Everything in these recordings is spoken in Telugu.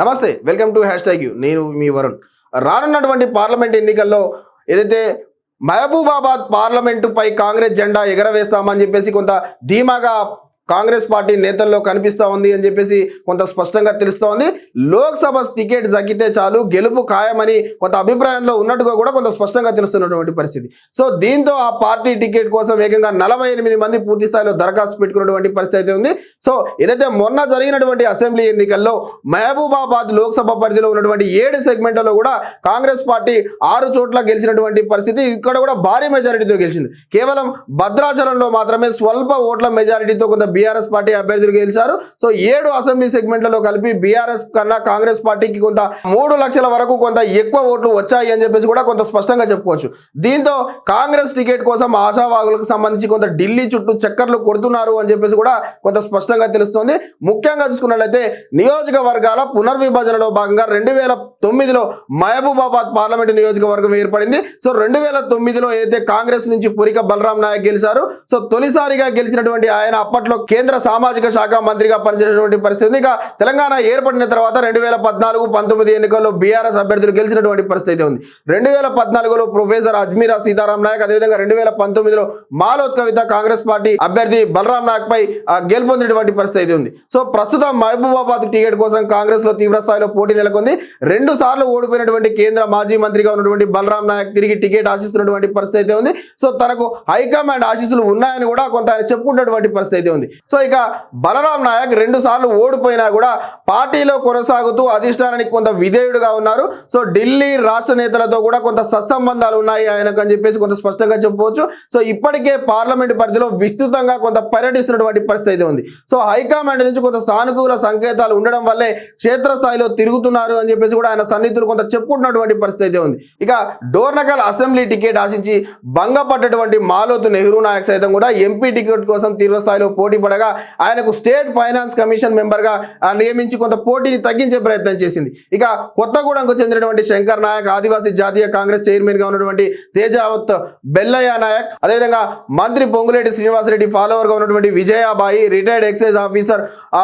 నమస్తే welcome to hashtag you. నేను మీ వరుణ్. రానున్నటువంటి పార్లమెంట్ ఎన్నికల్లో ఏదైతే మహబూబాబాద్ పార్లమెంటుపై కాంగ్రెస్ జెండా ఎగరవేస్తామని చెప్పేసి కొంత ధీమాగా కాంగ్రెస్ పార్టీ నేతల్లో కనిపిస్తూ ఉంది అని చెప్పేసి కొంత స్పష్టంగా తెలుస్తూ ఉంది. లోక్సభ టికెట్ దక్కితే చాలు గెలుపు ఖాయమని కొంత అభిప్రాయంలో ఉన్నట్టుగా కూడా కొంత స్పష్టంగా తెలుస్తున్నటువంటి పరిస్థితి. సో దీంతో ఆ పార్టీ టికెట్ కోసం ఏకంగా నలభై ఎనిమిది మంది పూర్తి స్థాయిలో దరఖాస్తు పెట్టుకున్నటువంటి పరిస్థితి అయితే ఉంది. సో ఏదైతే మొన్న జరిగినటువంటి అసెంబ్లీ ఎన్నికల్లో మహబూబాబాద్ లోక్సభ పరిధిలో ఉన్నటువంటి ఏడు సెగ్మెంట్లలో కూడా కాంగ్రెస్ పార్టీ ఆరు చోట్ల గెలిచినటువంటి పరిస్థితి ఇక్కడ కూడా భారీ మెజారిటీతో గెలిచింది. కేవలం భద్రాచలంలో మాత్రమే స్వల్ప ఓట్ల మెజారిటీతో కొంత బీఆర్ఎస్ పార్టీ అభ్యర్థులు గెలిచారు. సో ఏడు అసెంబ్లీ సెగ్మెంట్లలో కలిపి బీఆర్ఎస్ కన్నా కాంగ్రెస్ పార్టీకి కొంత మూడు లక్షల వరకు కొంత ఎక్కువ ఓట్లు వచ్చాయి అని చెప్పేసి కూడా కొంత స్పష్టంగా చెప్పుకోవచ్చు. దీంతో కాంగ్రెస్ టికెట్ కోసం ఆశావాగులకు సంబంధించి కొంత ఢిల్లీ చుట్టూ చక్కర్లు కొడుతున్నారు అని చెప్పేసి కూడా కొంత స్పష్టంగా తెలుస్తోంది. ముఖ్యంగా చూసుకున్నట్లయితే నియోజకవర్గాల పునర్విభజనలో భాగంగా రెండు వేల తొమ్మిదిలో మహబూబాబాద్ పార్లమెంటు నియోజకవర్గం ఏర్పడింది. సో రెండు వేల తొమ్మిదిలో ఏదైతే కాంగ్రెస్ నుంచి పురిక బలరాం నాయక్ గెలిచారు సో తొలిసారిగా గెలిచినటువంటి ఆయన అప్పట్లో కేంద్ర సామాజిక శాఖ మంత్రిగా పనిచేసినటువంటి పరిస్థితి ఉంది. ఇక తెలంగాణ ఏర్పడిన తర్వాత రెండు వేల పద్నాలుగు పంతొమ్మిది ఎన్నికల్లో బీఆర్ఎస్ అభ్యర్థులు గెలిచినటువంటి పరిస్థితి ఉంది. రెండు వేల పద్నాలుగులో ప్రొఫెసర్ అజ్మీరా సీతారాం నాయక్ అదేవిధంగా రెండు వేల పంతొమ్మిదిలో మాలోత్ కవిత కాంగ్రెస్ పార్టీ అభ్యర్థి బలరాం నాయక్ పై గెలుపొందినటువంటి పరిస్థితి ఉంది. సో ప్రస్తుతం మహబూబాబాద్ టికెట్ కోసం కాంగ్రెస్లో తీవ్ర స్థాయిలో పోటీ నెలకొంది. రెండు రెండు సార్లు ఓడిపోయినటువంటి కేంద్ర మాజీ మంత్రిగా ఉన్నటువంటి బలరాం నాయక్ తిరిగి టికెట్ ఆశిస్తున్నటువంటి పరిస్థితి అయితే ఉంది. సో తనకు హైకమాండ్ ఆశీస్సులు ఉన్నాయని కూడా కొంత ఆయన చెప్పుకున్నటువంటి పరిస్థితి అయితే ఉంది. సో ఇక బలరాం నాయక్ రెండు సార్లు ఓడిపోయినా కూడా పార్టీలో కొనసాగుతూ అధిష్టానానికి కొంత విధేయుడుగా ఉన్నారు. సో ఢిల్లీ రాష్ట్ర నేతలతో కూడా కొంత సత్సంబంధాలు ఉన్నాయి ఆయనకు అని చెప్పేసి కొంత స్పష్టంగా చెప్పవచ్చు. సో ఇప్పటికే పార్లమెంట్ పరిధిలో విస్తృతంగా కొంత పర్యటిస్తున్నటువంటి పరిస్థితి ఉంది. సో హైకమాండ్ నుంచి కొంత సానుకూల సంకేతాలు ఉండడం వల్లే క్షేత్రస్థాయిలో తిరుగుతున్నారు అని చెప్పేసి కూడా ఆయన సన్నిహితులు కొంత చెప్పుకుంటున్నటువంటి పరిస్థితి అయితే ఉంది. ఇక డోర్నకల్ అసెంబ్లీ టికెట్ ఆశించి భంగపడ్డటువంటి మాలోతు నెహ్రూ నాయక్ సైతం కూడా ఎంపీ టికెట్ కోసం తీవ్ర స్థాయిలో పోటీ పడగా ఆయనకు స్టేట్ ఫైనాన్స్ కమిషన్ మెంబర్గా నియమించి కొంత పోటీని తగ్గించే ప్రయత్నం చేసింది. ఇక కొత్తగూడెంకు చెందినటువంటి శంకర్ నాయక్ ఆదివాసీ జాతీయ కాంగ్రెస్ చైర్మన్గా ఉన్నటువంటి తేజావత్ బెల్లయ్య నాయక్ అదేవిధంగా మంత్రి పొంగులేటి శ్రీనివాసరెడ్డి ఫాలోవర్గా ఉన్నటువంటి విజయాబాయి రిటైర్డ్ ఎక్సైజ్ ఆఫీసర్ ఆ,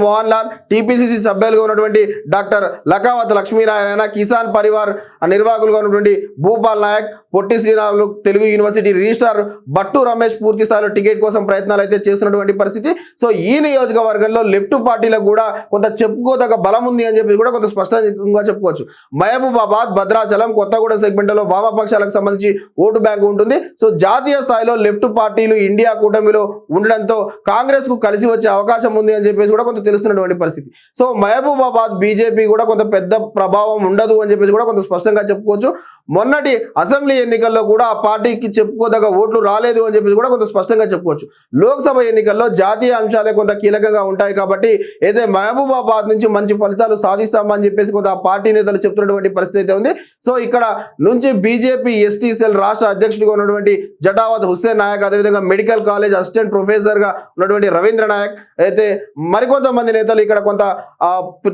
మోహన్ లాల్ టీపీసీసీ సభ్యులుగా ఉన్నటువంటి డాక్టర్ లకావత్ లక్ష్మీనారాయణ కిసాన్ పరివార్ నిర్వాహకులుగా ఉన్నటువంటి భూపాల్ నాయక్ పొట్టి శ్రీరాములు తెలుగు యూనివర్సిటీ రిజిస్ట్రార్ బట్టు రమేష్ పూర్తి స్థాయిలో టికెట్ కోసం ప్రయత్నాలు అయితే చేస్తున్నటువంటి పరిస్థితి. సో ఈ నియోజకవర్గంలో లెఫ్ట్ పార్టీలకు కూడా కొంత చెప్పుకోదగ్గ బలం ఉంది అని చెప్పి కూడా కొంత స్పష్టంగా చెప్పుకోవచ్చు. మహబూబాబాద్ భద్రాచలం కొత్తగూడెం సెగ్మెంట్లో వామపక్షాలకు సంబంధించి ఓటు బ్యాంకు ఉంటుంది. సో జాతీయ స్థాయిలో లెఫ్ట్ పార్టీలు ఇండియా కూటమిలో ఉండడంతో కాంగ్రెస్కు కలిసి వచ్చే అవకాశం ఉంది అని చెప్పేసి కూడా కొంత తెలుస్తున్నటువంటి పరిస్థితి. సో మహబూబాబాద్ బీజేపీ కూడా కొంత పెద్ద ప్రభావం ఉండదు అని చెప్పేసి కూడా కొంత స్పష్టంగా చెప్పుకోవచ్చు. మొన్నటి అసెంబ్లీ ఎన్నికల్లో కూడా ఆ పార్టీకి చెప్పుకోదగ్గ ఓట్లు రాలేదు అని చెప్పేసి కూడా కొంత స్పష్టంగా చెప్పుకోవచ్చు. లోక్సభ ఎన్నికల్లో జాతీయ అంశాలే కొంత కీలకంగా ఉంటాయి కాబట్టి ఏదైతే మహబూబాబాద్ నుంచి మంచి ఫలితాలు సాధిస్తామని చెప్పేసి కొంత పార్టీ నేతలు చెప్తున్నటువంటి పరిస్థితి అయితే ఉంది. సో ఇక్కడ నుంచి బీజేపీ ఎస్టీ సెల్ రాష్ట్ర అధ్యక్షుడిగా ఉన్నటువంటి జటావత్ హుస్సేన్ నాయక్ అదేవిధంగా మెడికల్ కాలేజ్ అసిస్టెంట్ ప్రొఫెసర్గా ఉన్నటువంటి రవీంద్ర నాయక్ అయితే మరికొంతమంది నేతలు ఇక్కడ కొంత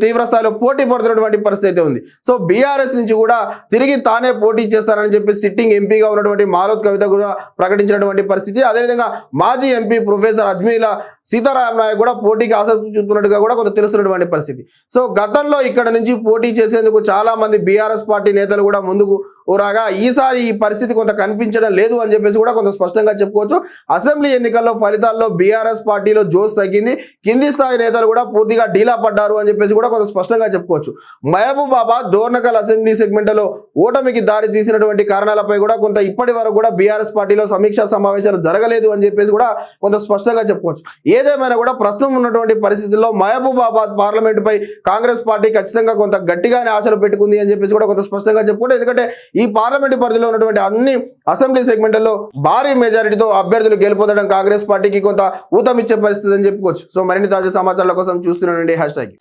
తీవ్ర స్థాయిలో పోటీ పడుతున్నటువంటి పరిస్థితి ఉంది. సో బీఆర్ఎస్ నుంచి కూడా తిరిగి తానే పోటీ చేస్తానని చెప్పి సిట్టింగ్ ఎంపీగా ఉన్నటువంటి మాలోత్ కవిత కూడా ప్రకటించినటువంటి పరిస్థితి. అదేవిధంగా మాజీ ఎంపీ ప్రొఫెసర్ అజ్మీల సీతారాం నాయక్ కూడా పోటీకి ఆసక్తి చూపుతున్నట్టుగా కూడా కొంత తెలుస్తున్నటువంటి పరిస్థితి. సో గతంలో ఇక్కడ నుంచి పోటీ చేసేందుకు చాలా మంది బీఆర్ఎస్ పార్టీ నేతలు కూడా ముందుకు రాగా ఈసారి ఈ పరిస్థితి కొంత కనిపించడం లేదు అని చెప్పేసి కూడా కొంత స్పష్టంగా చెప్పుకోవచ్చు. అసెంబ్లీ ఎన్నికల్లో ఫలితాల్లో బీఆర్ఎస్ పార్టీలో జోస్ తగ్గింది. కింది స్థాయి నేతలు కూడా పూర్తిగా డీలా పడ్డారు అని చెప్పేసి కూడా కొంత స్పష్టంగా చెప్పుకోవచ్చు. మహబూబాబా దోర్నకల్ అసెంబ్లీ సెగ్మెంట్లో ఓటమికి దారి తీసినటువంటి కారణాలపై కూడా కొంత ఇప్పటి వరకు కూడా బీఆర్ఎస్ పార్టీలో సమీక్షా సమావేశాలు జరగలేదు అని చెప్పేసి కూడా కొంత స్పష్టంగా చెప్పుకోవచ్చు. ఏదేమైనా కూడా ప్రస్తుతం ఉన్నటువంటి పరిస్థితుల్లో మహబూబాబాద్ పార్లమెంట్ పై కాంగ్రెస్ పార్టీ ఖచ్చితంగా కొంత గట్టిగానే ఆశలు పెట్టుకుంది అని చెప్పేసి కూడా కొంత స్పష్టంగా చెప్పుకుంటే ఎందుకంటే ఈ పార్లమెంటు పరిధిలో ఉన్నటువంటి అన్ని అసెంబ్లీ సెగ్మెంట్లలో భారీ మెజారిటీతో అభ్యర్థులు గెలుపొందడం కాంగ్రెస్ పార్టీకి కొంత ఊతమిచ్చే పరిస్థితి అని చెప్పుకోవచ్చు. సో మరిన్ని తాజా సమాచారాల కోసం చూస్తున్నానండి హ్యాష్ ట్యాగ్